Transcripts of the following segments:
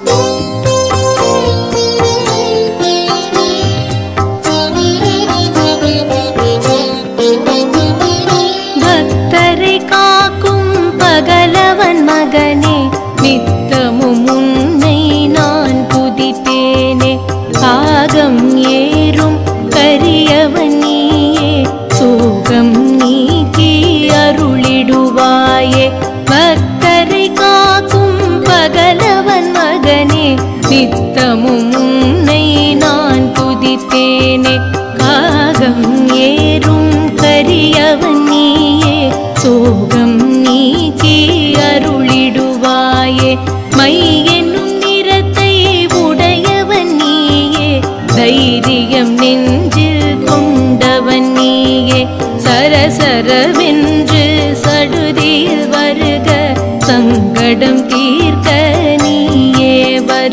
嗯。சித்தமும் உன்னை நான் துதிப்பேனே காகம் ஏறும் கரியவன் நீயே. சோகம் நீக்கி அருளிடுவாயே. மை என்னும் நிறத்தை உடையவன் நீயே. தைரியம் நெஞ்சில் கொண்டவன் நீயே. சரசரவென்று சடுதியில் வருக. சங்கடம்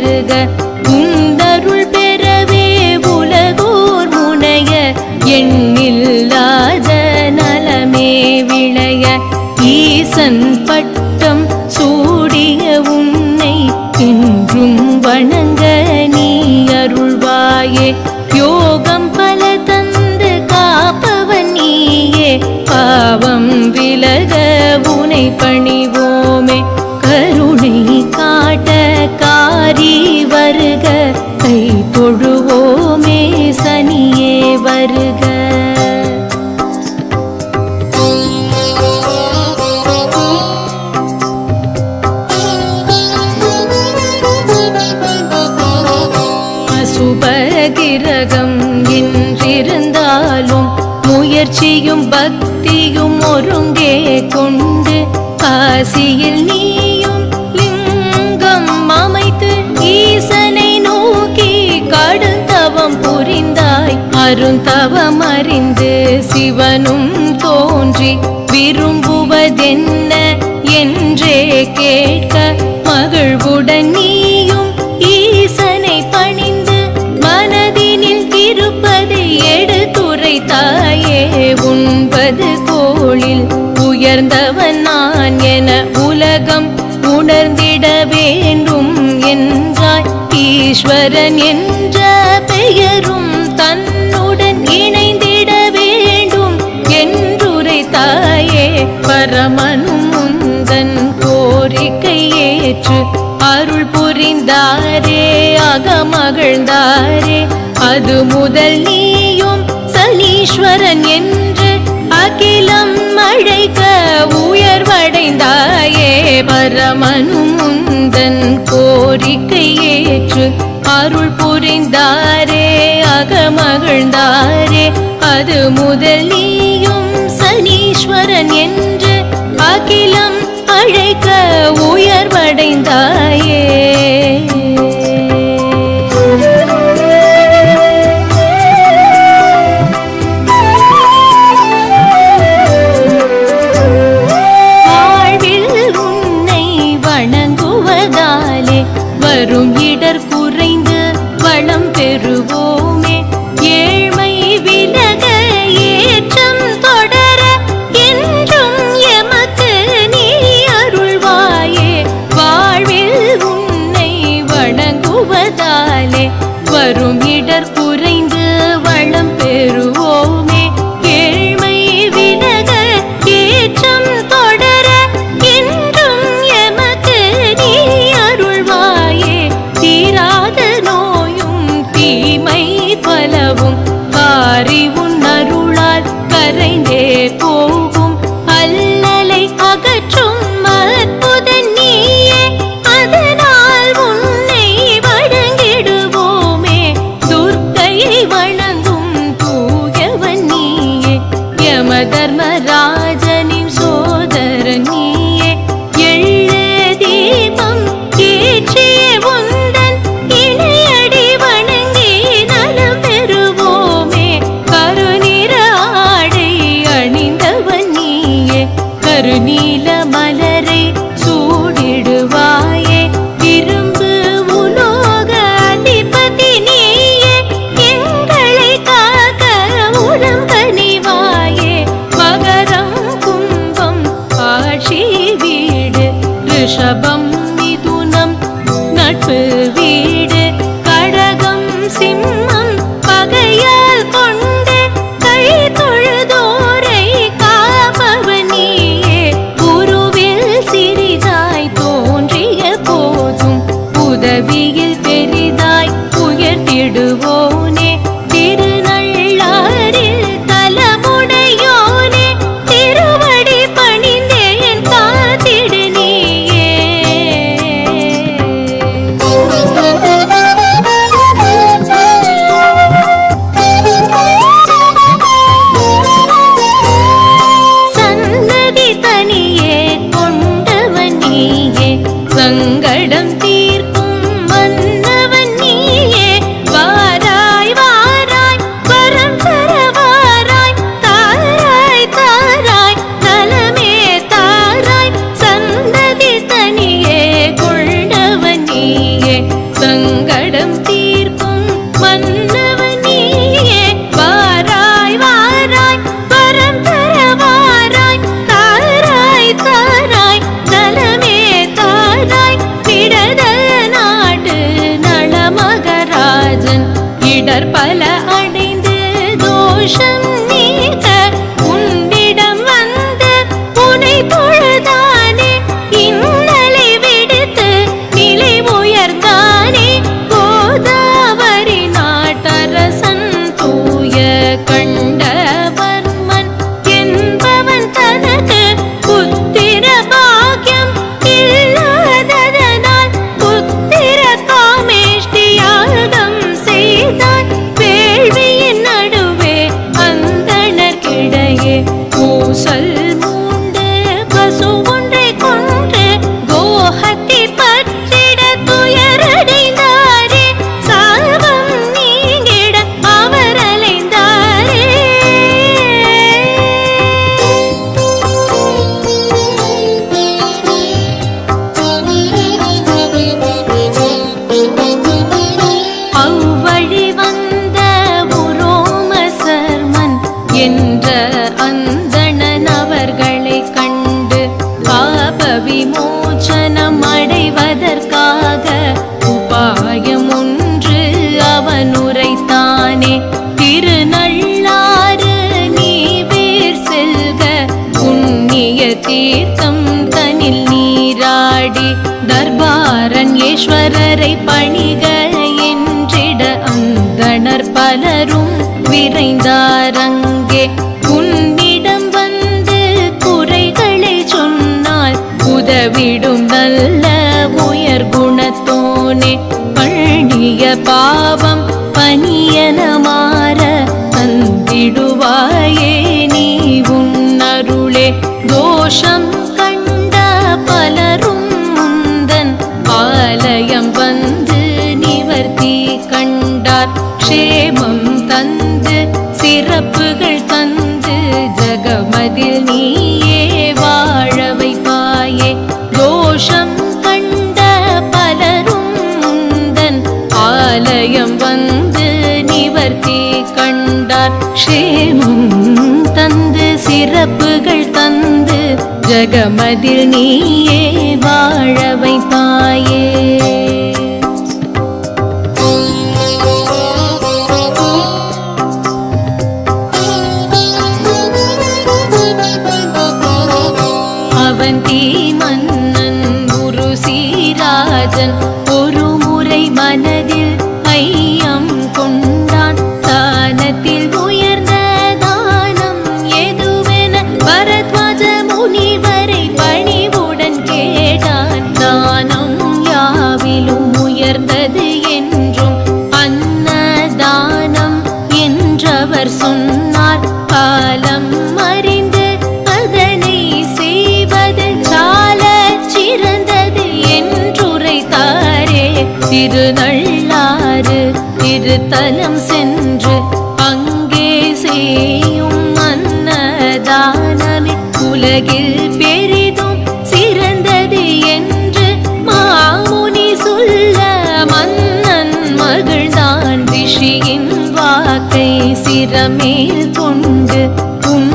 வருக. உந்தருள் பெறவே உலகோர் முனைய. எண்ணில்லாத நலமே விளைய. ஈசன் பட்டம் சூடிய உன்னை என்றும் வணங்க நீ அருள்வாயே. யோகம் பல தந்து காப்பவன் நீயே. பாவம் விலக உனை பணிவு வருக. கை தொழுவோமே சனியே வருக. அசுபகிரகம் என்றிருந்தாலும் முயற்சியும் பக்தியும் ஒருங்கே கொண்டு காசியில் அருந்தவம் தவமறிந்து சிவனும் தோன்றி விரும்புவதென்ன என்றே கேட்க மகிழ்வுடன் நீயும் ஈசனை பணிந்து மனதினில் இருப்பதை எடுத்துரைத்தாயே உண்பது கோளில் உயர்ந்தவன் நான் என உலகம் உணர்ந்திட வேண்டும் என்றாய். ஈஸ்வரன் என்ற பரமனும் முந்தன் கோரிக்கை ஏற்று அருள் புரிந்தாரே அகமகிழ்ந்தாரே. அது முதல் நீயும் சனீஸ்வரன் என்று அகிலம் அழைக்க உயர்வடைந்தாயே. பரமனும் முந்தன் கோரிக்கை ஏற்று அருள் புரிந்தாரே அகமகிழ்ந்தாரே. அது முதல் நீயும் சனீஸ்வரன் என்று அகிலம் அழைக்க உயர்வடைந்தாயே. 生 விமோச்சனம் அடைவதற்காக உபாயம் ஒன்று அவன் உரைத்தானே திருநள்ளாறு நீ வேர் செல்க புண்ணிய தீர்த்தம் தனில் நீராடி. தர்பாரன் ஈஸ்வரரை பணிக என்றிட அந்தனர் பலரும் விரைந்தாரங்கே உதவிடும் நல்ல உயர் குணத்தோனே பணிய பாவம் பனியன மாற தந்திடுவாயே நீ உன்னருளே தோஷம் கண்ட பலரும் முந்தன் ஆலயம் வந்து நிவர்த்தி கண்டார். க்ஷேமம் தந்து சிறப்புகள் தந்து ஜகமதில் நீயே நிவர்த்தி கண்டார் க்ஷேமம் தந்து சிறப்புகள் தந்து ஜகமதில் நீயே வாழ வைப்பாயே. அவந்தி மன்னன் குரு சீராஜன் ஒரு முறை மனதில் திருத்தலம் சென்று அங்கே செய்யும் அன்னதானமே. உலகில் பெரிதும் சிறந்தது என்று மாமுனி சொல்ல மன்னன் மகிழ்ந்தான் ரிஷியின் வாக்கை சிரமேல் கொண்டு உன்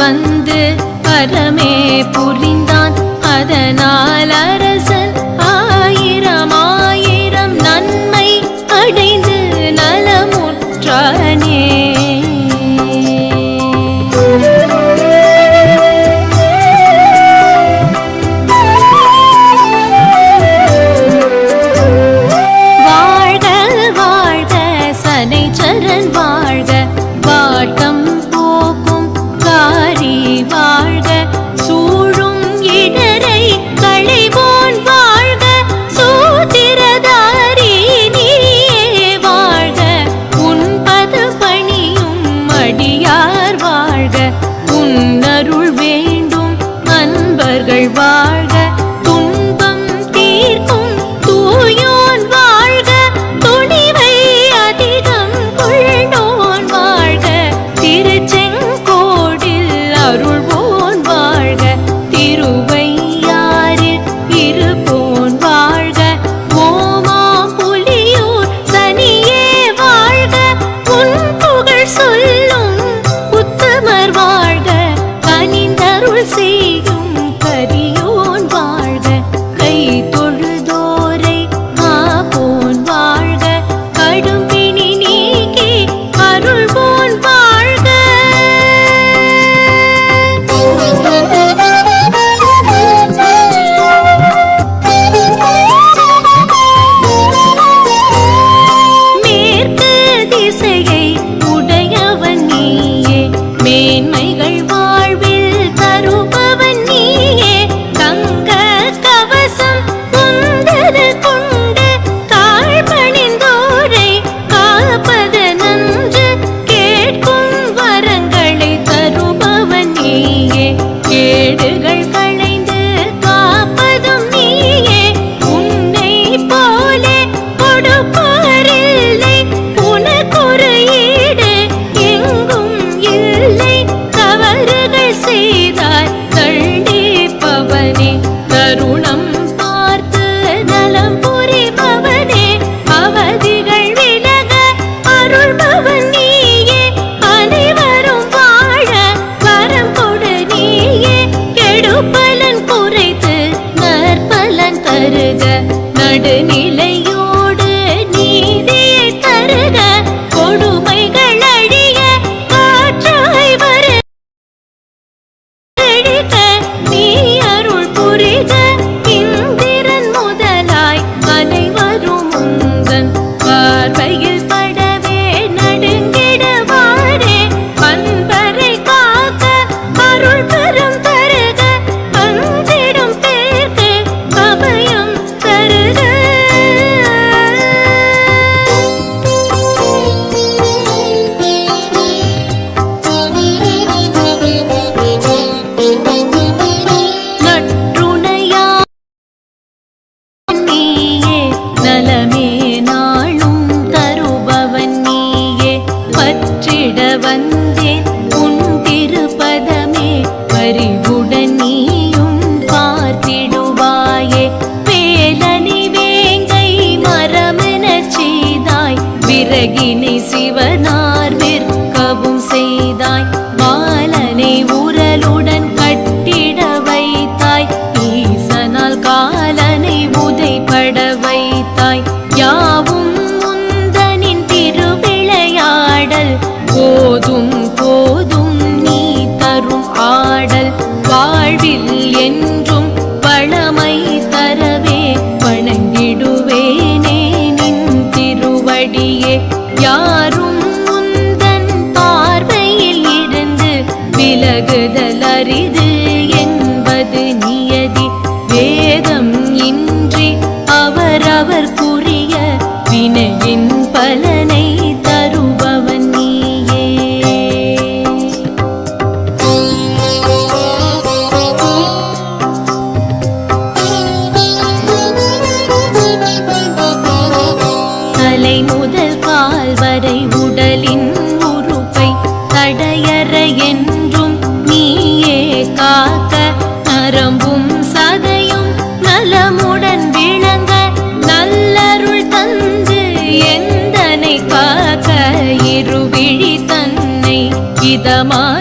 வந்து பரமே புரிந்தான். அதனால் அரசன் নিয়ে வாழ்க உன்னருள் வேண்டும். அன்பர்கள் வாழ்க see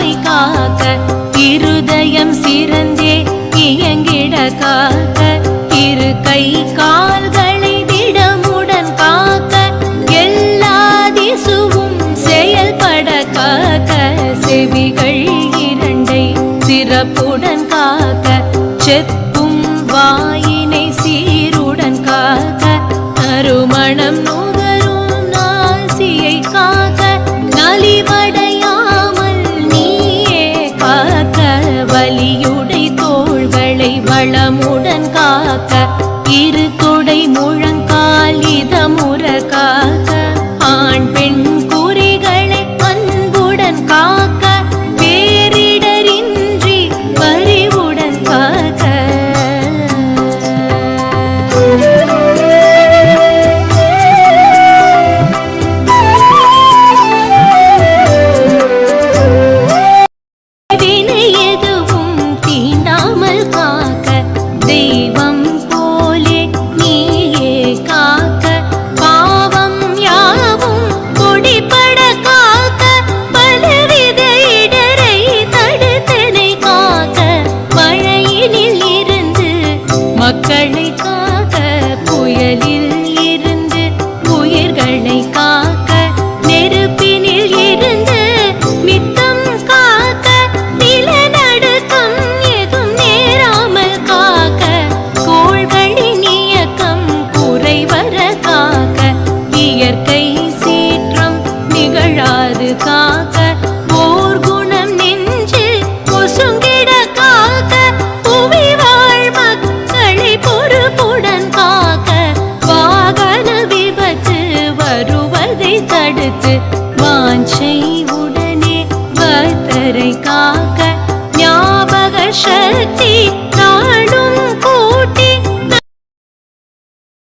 நோய் காக்க இருதயம் சிறந்தே இயங்கிட காக்க இரு கை கால்களை திடமுடன் காக்க எல்லா திசுவும் செயல்பட காக்க செவிகள் இரண்டை சிறப்புடன் காக்க செப்பும் வாயினை சீருடன் காக்க அருமணம் நோய் நலமுடன் காக்க